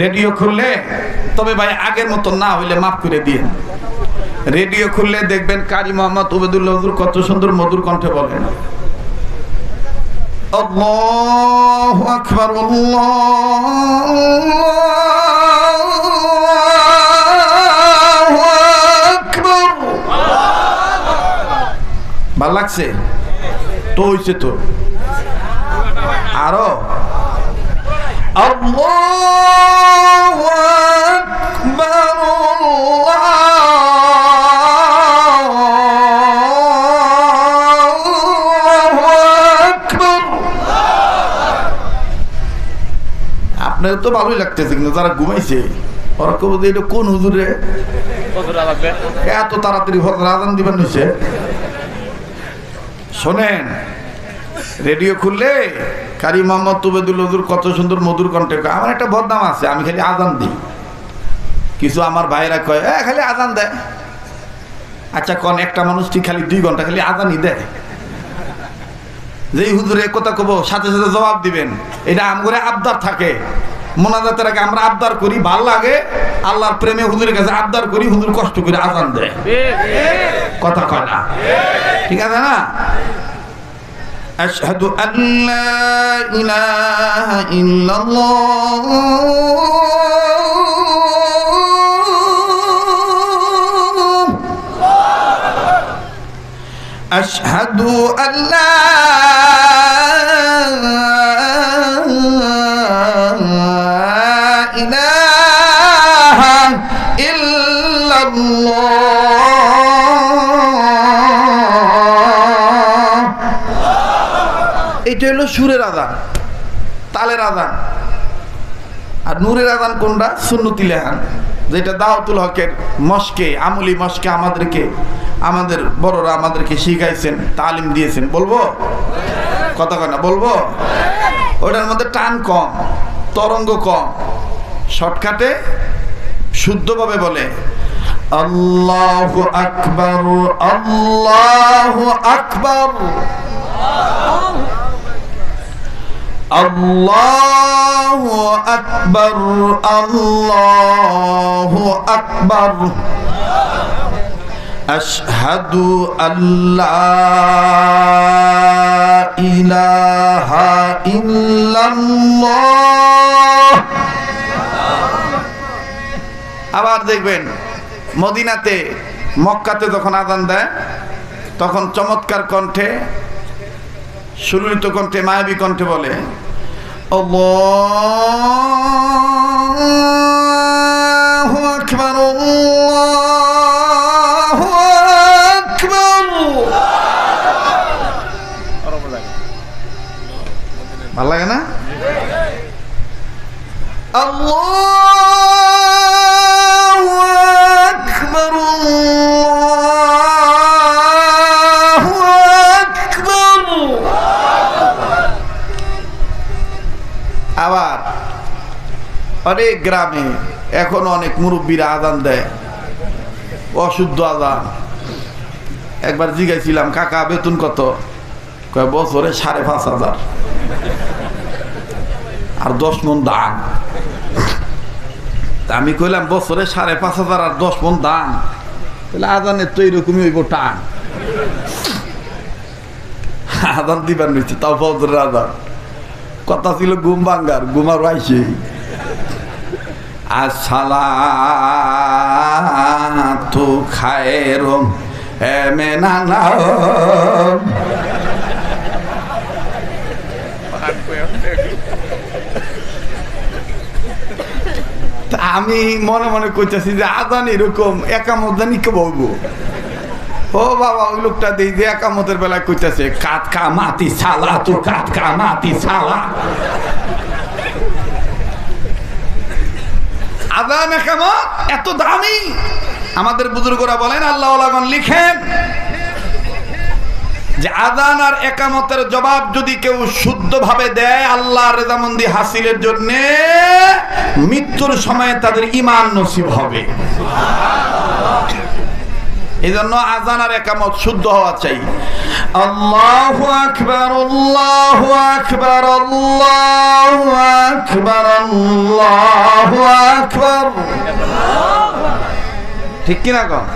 Radio খুললে, তবে ভাই আগের মতো না হইলে মাফ করে দিয়ে। রেডিও খুললে দেখবেন কারি মোহাম্মদ উবেদুল্লাহ কত সুন্দর মধুর কণ্ঠে বলেন। আকবার। ভালো লাগছে? তো হইছে তো। আরও? আল্লাহু আপনার তো ভালোই লাগতেছে, কিন্তু যারা ঘুমাইছে, ওরা কব যে এটা কোন হুজুরে? এত তাড়াতাড়ি আজান দিবেন হইছে। শোনেন, রেডিও খুললে কারি মোহাম্মদ তুবেদুল হুজুর কত সুন্দর মধুর কণ্ঠে আমার একটা বদনাম আছে, আমি খালি আজান দিই। কিছু আমার ভাইরা কয়, এ, খালি আজান দেয় আচ্ছা কোন, একটা মানুষ ঠিক খালি দুই ঘণ্টা খালি আজানই দেয়। যেই হুজুরে কথা কব সাথে সাথে জবাব দিবেন এটা আমগরে আবদার থাকে মোনাজাতের আগে আমরা আবদার করি ভাল লাগে আল্লাহর প্রেমে হুজুরের কাছে আবদার করি হুজুর কষ্ট করে আজান দেয় কথা কয় না ঠিক আছে না أشهد أن لا إله إلا الله أشهد أن لا এটা হলো সুরের আদান তালের আদান আর নূরের আদান কোনটা? সুন্নতি লেহান, যেটা দাওয়াতুল হকের মস্কে, আমলি মস্কে আমাদেরকে, আমাদের বড়রা আমাদেরকে শিখাইছেন, তালিম দিয়েছেন। বলব? কথা কয় না, বলব? ওটার মধ্যে টান কম, তরঙ্গ কম। শর্টকাটে শুদ্ধভাবে বলে, আল্লাহ আকবার আল্লাহ আকবার। الله أكبر الله أكبر أشهد أن لا إله إلا الله আবার দেখবেন মদিনাতে মক্কাতে যখন আদান দেয় তখন চমৎকার কণ্ঠে সুললিত কণ্ঠে মায়াবী কণ্ঠে বলে আল্লাহু আকবার আল্লাহু আকবার ভালো লাগে না? আল্লাহু অনেক গ্রামে এখন অনেক মুরব্বীরা আদান দেয়। অশুদ্ধ আদান একবার জিজ্ঞাসিলাম, কাকা, বেতন কত? কয়, বছরে সাড়ে পাঁচ হাজার। আর দশ মন দান। আমি কইলাম, বছরে সাড়ে পাঁচ হাজার আর দশ মন দান। তাহলে আদানের তো এইরকমই হইব টান। আদান দিবার নিচ্ছে, তাও ফজরের আদান কথা ছিল, ঘুম ভাঙ্গার ঘুমার আইসে আসসালাতু খায়রুম এমেনানা তা আমি মনে মনে করতেছি যে আদান এরকম একামদানি কে বলব ও বাবা, ওই লোকটা দিই যে একামতের বেলায় কইতেছে কাত কা মাতি সালা তো কাত কা মাতি সালা। আদান একামত এত দামি। আমাদের বুজুর্গরা বলেন আল্লাহ লিখেন যে আদান আর একামতের জবাব যদি কেউ শুদ্ধভাবে দেয়, আল্লাহ রেজামন্দি হাসিলের জন্য মৃত্যুর সময় তাদের ইমান নসিব হবে। এই জন্য আজান আর একামত শুদ্ধ হওয়া চাই। আল্লাহ আকবর আল্লাহ আকবর, আল্লাহ আকবর আল্লাহু আকবর। ঠিক কিনা কম?